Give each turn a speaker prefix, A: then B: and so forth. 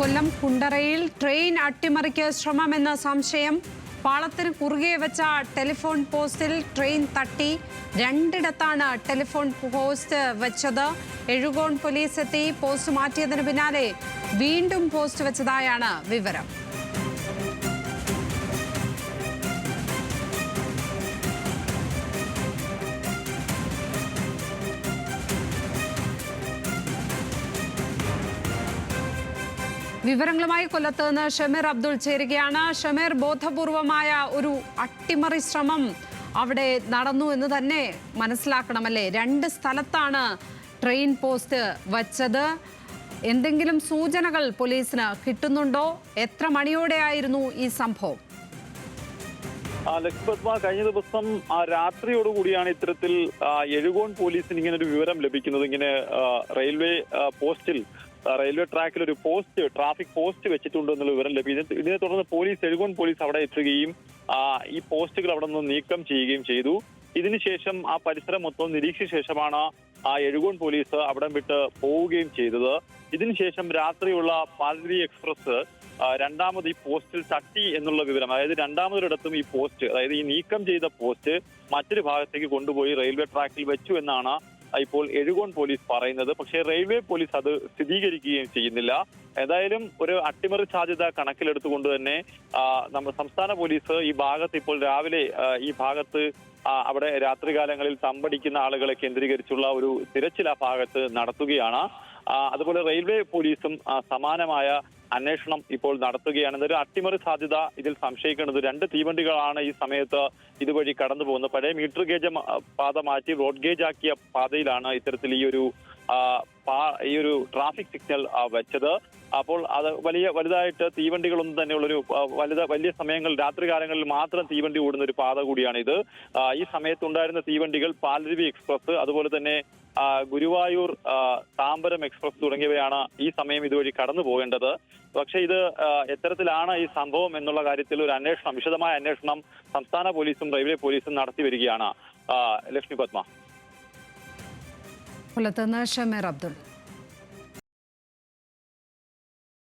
A: കുണ്ടറയിൽ train അട്ടിമറിക്ക് ശ്രമമെന്ന സംശയം പാളത്തിന് കുറുകെ വെച്ച ടെലിഫോൺ പോസ്റ്റിൽ ട്രെയിൻ തട്ടി രണ്ടിടത്താണ് ടെലിഫോൺ പോസ്റ്റ് വെച്ചത്. എഴുകോൺ പോലീസ് എത്തി പോസ്റ്റ് മാറ്റിയതിന് പിന്നാലെ വീണ്ടും പോസ്റ്റ് വെച്ചതായാണ് വിവരം. വിവരങ്ങളുമായി കൊല്ലത്ത് നിന്ന് ഷമീർ അബ്ദുൾ ചേരുകയാണ്. ഷമീർ ബോധപൂർവമായ ഒരു അട്ടിമറി ശ്രമം അവിടെ നടന്നു എന്ന് തന്നെ മനസ്സിലാക്കണമല്ലേ? രണ്ട് സ്ഥലത്താണ് ട്രെയിൻ പോസ്റ്റ് വച്ചത്. എന്തെങ്കിലും സൂചനകൾ പോലീസിന് കിട്ടുന്നുണ്ടോ? എത്ര മണിയോടെയായിരുന്നു ഈ സംഭവം?
B: ലക്ഷ്മത്മ കഴിഞ്ഞ ദിവസം രാത്രിയോടുകൂടിയാണ് ഇത്തരത്തിൽ എഴുകോൺ പോലീസിന് ഇങ്ങനെ ഒരു വിവരം ലഭിക്കുന്നത്. ഇങ്ങനെ റെയിൽവേ പോസ്റ്റിൽ റെയിൽവേ ട്രാക്കിൽ ഒരു പോസ്റ്റ് ട്രാഫിക് പോസ്റ്റ് വെച്ചിട്ടുണ്ട് എന്നുള്ള വിവരം ലഭിച്ചു ഇതിനെ തുടർന്ന് പോലീസ് എഴുകോൺ പോലീസ് അവിടെ എത്തുകയും ഈ പോസ്റ്റുകൾ അവിടെ നിന്ന് നീക്കം ചെയ്യുകയും ചെയ്തു. ഇതിനുശേഷം ആ പരിസരം മൊത്തം നിരീക്ഷിച്ച ശേഷമാണ് ആ എഴുകോൺ പോലീസ് അവിടം വിട്ട് പോവുകയും ചെയ്തത്. ഇതിനുശേഷം രാത്രിയുള്ള പാലരി എക്സ്പ്രസ് രണ്ടാമത് ഈ പോസ്റ്റിൽ തട്ടി എന്നുള്ള വിവരം അതായത് രണ്ടാമതൊരിടത്തും ഈ പോസ്റ്റ് അതായത് ഈ നീക്കം ചെയ്ത പോസ്റ്റ് മറ്റൊരു ഭാഗത്തേക്ക് കൊണ്ടുപോയി റെയിൽവേ ട്രാക്കിൽ വെച്ചു എന്നാണ് ഇപ്പോൾ എഴുകോൺ പോലീസ് പറയുന്നത്. പക്ഷേ റെയിൽവേ പോലീസ് അത് സ്ഥിരീകരിക്കുകയും ചെയ്യുന്നില്ല. ഏതായാലും ഒരു അട്ടിമറി സാധ്യത കണക്കിലെടുത്തുകൊണ്ട് തന്നെ നമ്മുടെ സംസ്ഥാന പോലീസ് ഈ ഭാഗത്ത് ഇപ്പോൾ രാവിലെ ഈ ഭാഗത്ത് അവിടെ രാത്രികാലങ്ങളിൽ തമ്പടിക്കുന്ന ആളുകളെ കേന്ദ്രീകരിച്ചുള്ള ഒരു തിരച്ചിൽ ആ ഭാഗത്ത് നടത്തുകയാണ്. അതുപോലെ റെയിൽവേ പോലീസും സമാനമായ അന്വേഷണം ഇപ്പോൾ നടത്തുകയാണ്. ഇതൊരു അട്ടിമറി സാധ്യത ഇതിൽ സംശയിക്കുന്നത് രണ്ട് തീവണ്ടികളാണ് ഈ സമയത്ത് ഇതുവഴി കടന്നു പോകുന്നത്. പഴയ മീറ്റർ ഗേജ് പാത മാറ്റി റോഡ് ഗേജ് ആക്കിയ പാതയിലാണ് ഇത്തരത്തിൽ ഈ ഒരു ഈ ഒരു ട്രാഫിക് സിഗ്നൽ വെച്ചത്. അപ്പോൾ അത് വലിയ വലുതായിട്ട് തീവണ്ടികളൊന്നും തന്നെയുള്ളൊരു വലുത വലിയ സമയങ്ങൾ രാത്രികാലങ്ങളിൽ മാത്രം തീവണ്ടി ഓടുന്ന ഒരു പാത കൂടിയാണിത്. ഈ സമയത്തുണ്ടായിരുന്ന തീവണ്ടികൾ പാലരുവി എക്സ്പ്രസ് അതുപോലെ തന്നെ ഗുരുവായൂർ താമ്പരം എക്സ്പ്രസ് തുടങ്ങിയവയാണ് ഈ സമയം ഇതുവഴി കടന്നു പോകേണ്ടത്. പക്ഷേ ഇത് എത്തരത്തിലാണ് ഈ സംഭവം എന്നുള്ള കാര്യത്തിൽ ഒരു അന്വേഷണം വിശദമായ അന്വേഷണം സംസ്ഥാന പോലീസും റെയിൽവേ പോലീസും നടത്തി വരികയാണ് ലക്ഷ്മി പത്മ.
A: അബ്ദുൾ.